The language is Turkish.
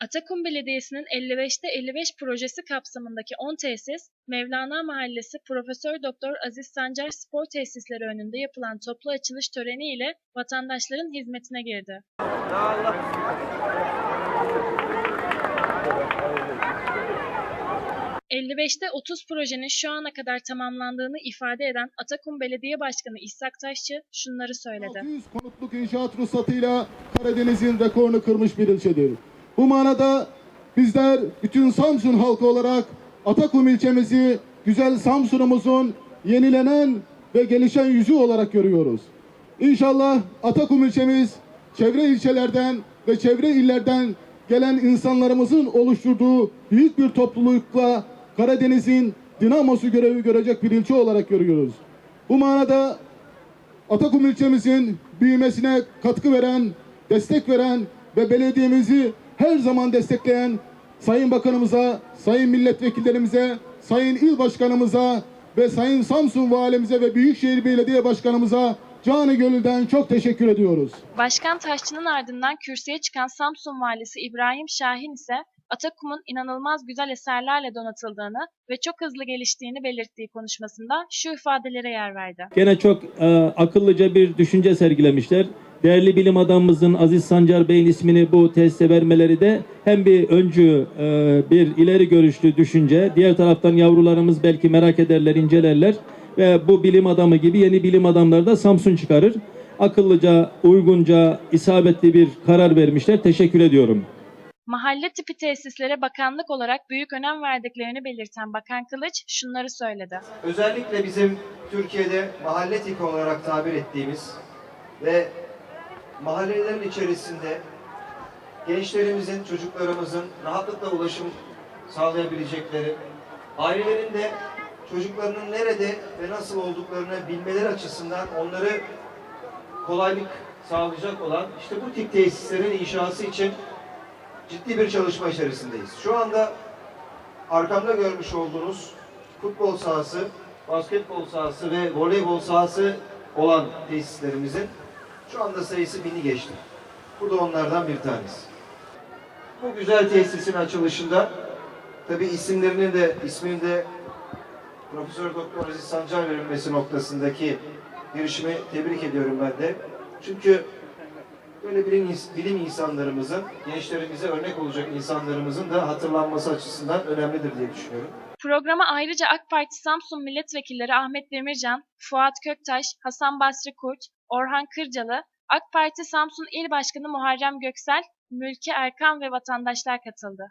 Atakum Belediyesi'nin 55'te 55 projesi kapsamındaki 10 tesis, Mevlana Mahallesi Profesör Doktor Aziz Sancar Spor Tesisleri önünde yapılan toplu açılış töreni ile vatandaşların hizmetine girdi. 55'te 30 projenin şu ana kadar tamamlandığını ifade eden Atakum Belediye Başkanı İshak Taşçı şunları söyledi. 600 konutluk inşaat ruhsatıyla Karadeniz'in rekorunu kırmış bir ilçedir. Bu manada bizler bütün Samsun halkı olarak Atakum ilçemizi güzel Samsun'umuzun yenilenen ve gelişen yüzü olarak görüyoruz. İnşallah Atakum ilçemiz çevre ilçelerden ve çevre illerden gelen insanlarımızın oluşturduğu büyük bir toplulukla Karadeniz'in dinamosu görevi görecek bir ilçe olarak görüyoruz. Bu manada Atakum ilçemizin büyümesine katkı veren, destek veren ve belediyemizi her zaman destekleyen Sayın Bakanımıza, Sayın Milletvekillerimize, Sayın İl Başkanımıza ve Sayın Samsun Valimize ve Büyükşehir Belediye Başkanımıza canı gönülden çok teşekkür ediyoruz. Başkan Taşçı'nın ardından kürsüye çıkan Samsun Valisi İbrahim Şahin ise Atakum'un inanılmaz güzel eserlerle donatıldığını ve çok hızlı geliştiğini belirttiği konuşmasında şu ifadelere yer verdi. Gene çok e, akıllıca bir düşünce sergilemişler. Değerli bilim adamımızın Aziz Sancar Bey'in ismini bu tesise vermeleri de hem bir öncü, e, bir ileri görüşlü düşünce. Diğer taraftan yavrularımız belki merak ederler, incelerler. Ve bu bilim adamı gibi yeni bilim adamları da Samsun çıkarır. Akıllıca, uygunca, isabetli bir karar vermişler. Teşekkür ediyorum. Mahalle tipi tesislere bakanlık olarak büyük önem verdiklerini belirten Bakan Kılıç şunları söyledi. Özellikle bizim Türkiye'de mahalle tipi olarak tabir ettiğimiz ve mahallelerin içerisinde gençlerimizin, çocuklarımızın rahatlıkla ulaşım sağlayabilecekleri, ailelerin de çocuklarının nerede ve nasıl olduklarını bilmeleri açısından onları kolaylık sağlayacak olan işte bu tip tesislerin inşası için ciddi bir çalışma içerisindeyiz. Şu anda arkamda görmüş olduğunuz futbol sahası, basketbol sahası ve voleybol sahası olan tesislerimizin şu anda sayısı bini geçti. Bu da onlardan bir tanesi. Bu güzel tesisin açılışında tabi isimlerinin de ismini de Profesör Doktor Aziz Sancar verilmesi noktasındaki girişimi tebrik ediyorum ben de. Çünkü böyle bilim, bilim insanlarımızın, gençlerimize örnek olacak insanlarımızın da hatırlanması açısından önemlidir diye düşünüyorum. Programa ayrıca AK Parti Samsun Milletvekilleri Ahmet Demircan, Fuat Köktaş, Hasan Basri Kurt, Orhan Kırcalı, AK Parti Samsun İl Başkanı Muharrem Göksel, Mülki Erkan ve vatandaşlar katıldı.